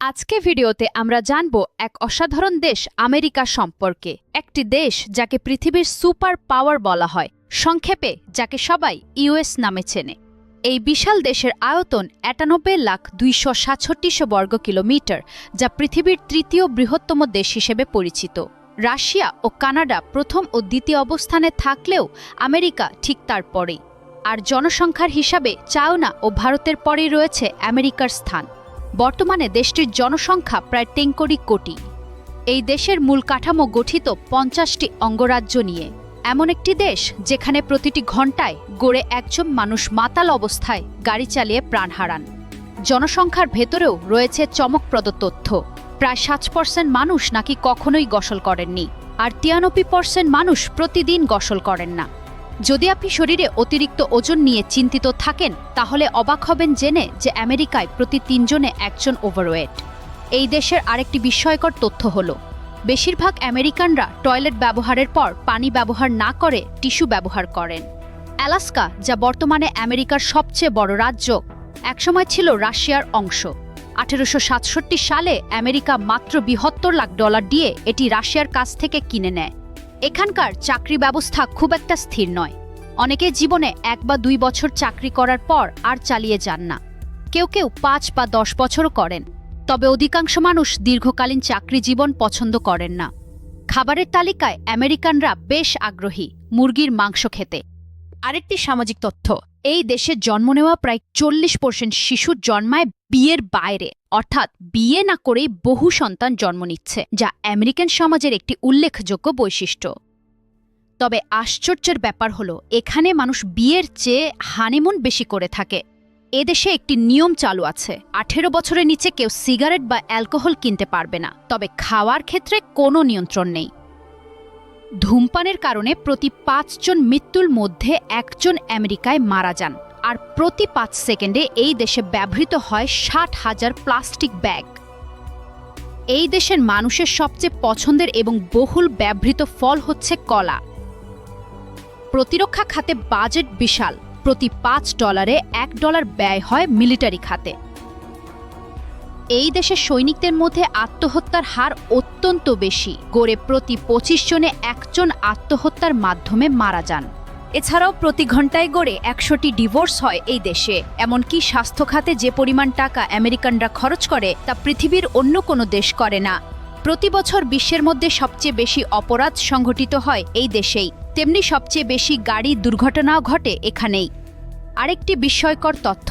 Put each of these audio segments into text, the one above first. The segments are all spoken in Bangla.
আজকে ভিডিওতে আমরা জানব এক অসাধারণ দেশ আমেরিকা সম্পর্কে। একটি দেশ যাকে পৃথিবীর সুপার পাওয়ার বলা হয়, সংক্ষেপে যাকে সবাই ইউএস নামে চেনে। এই বিশাল দেশের আয়তন একানব্বই লাখ দুইশো সাতষট্টিশো বর্গ কিলোমিটার, যা পৃথিবীর তৃতীয় বৃহত্তম দেশ হিসেবে পরিচিত। রাশিয়া ও কানাডা প্রথম ও দ্বিতীয় অবস্থানে থাকলেও আমেরিকা ঠিক তার পরেই আর জনসংখ্যার হিসাবে চায়না ও ভারতের পরেই রয়েছে আমেরিকার স্থান। বর্তমানে দেশটির জনসংখ্যা প্রায় তিন কোটি। কোটি এই দেশের মূল কাঠামো গঠিত পঞ্চাশটি অঙ্গরাজ্য নিয়ে। এমন একটি দেশ যেখানে প্রতিটি ঘন্টায় গড়ে একজন মানুষ মাতাল অবস্থায় গাড়ি চালিয়ে প্রাণ হারান। জনসংখ্যার ভেতরেও রয়েছে চমকপ্রদ তথ্য। প্রায় সাত পার্সেন্ট মানুষ নাকি কখনোই গসল করেননি, আর তিয়ানব্বই পার্সেন্ট মানুষ প্রতিদিন গসল করেন না। যদি আপনি শরীরে অতিরিক্ত ওজন নিয়ে চিন্তিত থাকেন, তাহলে অবাক হবেন জেনে যে আমেরিকায় প্রতি তিনজনে একজন ওভারওয়েট এই দেশের আরেকটি বিস্ময়কর তথ্য হল, বেশিরভাগ আমেরিকানরা টয়লেট ব্যবহারের পর পানি ব্যবহার না করে টিস্যু ব্যবহার করেন। অ্যালাস্কা যা বর্তমানে আমেরিকার সবচেয়ে বড় রাজ্য, একসময় ছিল রাশিয়ার অংশ। আঠেরোশো সাতষট্টি সালে আমেরিকা মাত্র বিহত্তর লাখ ডলার দিয়ে এটি রাশিয়ার কাছ থেকে কিনে নেয়। এখানকার চাকরি ব্যবস্থা খুব একটা স্থির নয়। অনেকে জীবনে এক বা দুই বছর চাকরি করার পর আর চালিয়ে যান না। কেউ কেউ পাঁচ বা দশ বছরও করেন, তবে অধিকাংশ মানুষ দীর্ঘকালীন চাকরি জীবন পছন্দ করেন না। খাবারের তালিকায় আমেরিকানরা বেশ আগ্রহী, মুরগির মাংস খেতে। আরেকটি সামাজিক তথ্য এই দেশে জন্ম নেওয়া প্রায় চল্লিশ পার্সেন্ট শিশু জন্মায় বিয়ের বাইরে, অর্থাৎ বিয়ে না করেই বহু সন্তান জন্ম নিচ্ছে, যা আমেরিকান সমাজের একটি উল্লেখযোগ্য বৈশিষ্ট্য। তবে আশ্চর্যের ব্যাপার হলো, এখানে মানুষ বিয়ের চেয়ে হানিমুন বেশি করে থাকে। এদেশে একটি নিয়ম চালু আছে, আঠেরো বছরের নিচে কেউ সিগারেট বা অ্যালকোহল কিনতে পারবে না, তবে খাওয়ার ক্ষেত্রে কোনো নিয়ন্ত্রণ নেই। ধূমপানের কারণে প্রতি পাঁচজন মৃত্যুর মধ্যে একজন আমেরিকায় মারা যান, আর প্রতি পাঁচ সেকেন্ডে এই দেশে ব্যবহৃত হয় ষাট হাজার প্লাস্টিক ব্যাগ। এই দেশের মানুষের সবচেয়ে পছন্দের এবং বহুল ব্যবহৃত ফল হচ্ছে কলা। প্রতিরক্ষা খাতে বাজেট বিশাল, প্রতি পাঁচ ডলারে এক ডলার ব্যয় হয় মিলিটারি খাতে। এই দেশের সৈনিকদের মধ্যে আত্মহত্যার হার অত্যন্ত বেশি। গড়ে প্রতি পঁচিশ জনে একজন আত্মহত্যার মাধ্যমে মারা যান। এছাড়াও প্রতি ঘন্টায় গড়ে একশোটি ডিভোর্স হয় এই দেশে। এমনকি স্বাস্থ্য খাতে যে পরিমাণ টাকা আমেরিকানরা খরচ করে, তা পৃথিবীর অন্য কোনো দেশ করে না। প্রতি বছর বিশ্বের মধ্যে সবচেয়ে বেশি অপরাধ সংঘটিত হয় এই দেশেই। তেমনি সবচেয়ে বেশি গাড়ি দুর্ঘটনাও ঘটে এখানেই। আরেকটি বিস্ময়কর তথ্য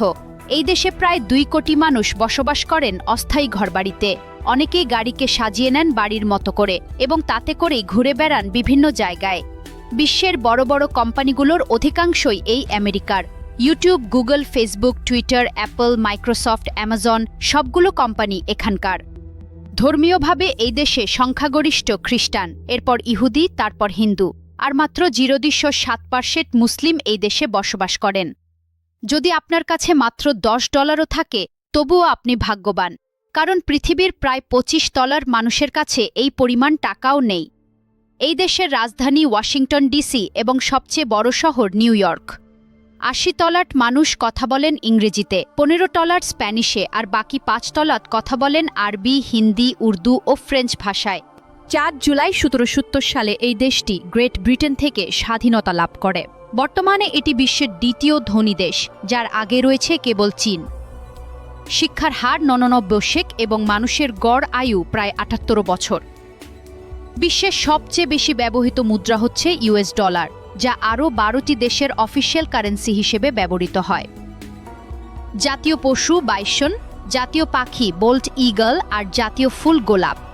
এই দেশে প্রায় দুই কোটি মানুষ বসবাস করেন অস্থায়ী ঘরবাড়িতে। অনেকেই গাড়িকে সাজিয়ে নেন বাড়ির মতো করে এবং তাতে করেই ঘুরে বেড়ান বিভিন্ন জায়গায়। বিশ্বের বড় বড় কোম্পানিগুলোর অধিকাংশই এই আমেরিকার। YouTube, Google, Facebook, Twitter, Apple, Microsoft, Amazon সবগুলো কোম্পানি এখানকার। ধর্মীয়ভাবে এই দেশে সংখ্যাগরিষ্ঠ খ্রিস্টান, এরপর ইহুদি, তারপর হিন্দু। আর মাত্র জিরোদৃশ্য সাত পার্সেন্ট মুসলিম এই দেশে বসবাস করেন। যদি আপনার কাছে মাত্র দশ ডলারও থাকে, তবুও আপনি ভাগ্যবান। কারণ পৃথিবীর প্রায় পঁচিশ ডলার মানুষের কাছে এই পরিমাণ টাকাও নেই। এই দেশের রাজধানী ওয়াশিংটন ডিসি এবং সবচেয়ে বড় শহর নিউ ইয়র্ক। আশি তলাট মানুষ কথা বলেন ইংরেজিতে, পনেরো টলার স্প্যানিশে আর বাকি পাঁচ তলাট কথা বলেন আরবি, হিন্দি, উর্দু ও ফ্রেঞ্চ ভাষায়। চার জুলাই সতেরো সালে এই দেশটি গ্রেট ব্রিটেন থেকে স্বাধীনতা লাভ করে। বর্তমানে এটি বিশ্বের দ্বিতীয় ধনী দেশ, যার আগে রয়েছে কেবল চীন। শিক্ষার হার নননব্বই শেক এবং মানুষের গড় আয়ু প্রায় আটাত্তর বছর। বিশ্বের সবচেয়ে বেশি ব্যবহৃত মুদ্রা হচ্ছে ইউএস ডলার, যা আরও বারোটি দেশের অফিসিয়াল কারেন্সি হিসেবে ব্যবহৃত হয়। জাতীয় পশু বাইসন, জাতীয় পাখি বোল্ট ইগল আর জাতীয় ফুল গোলাপ।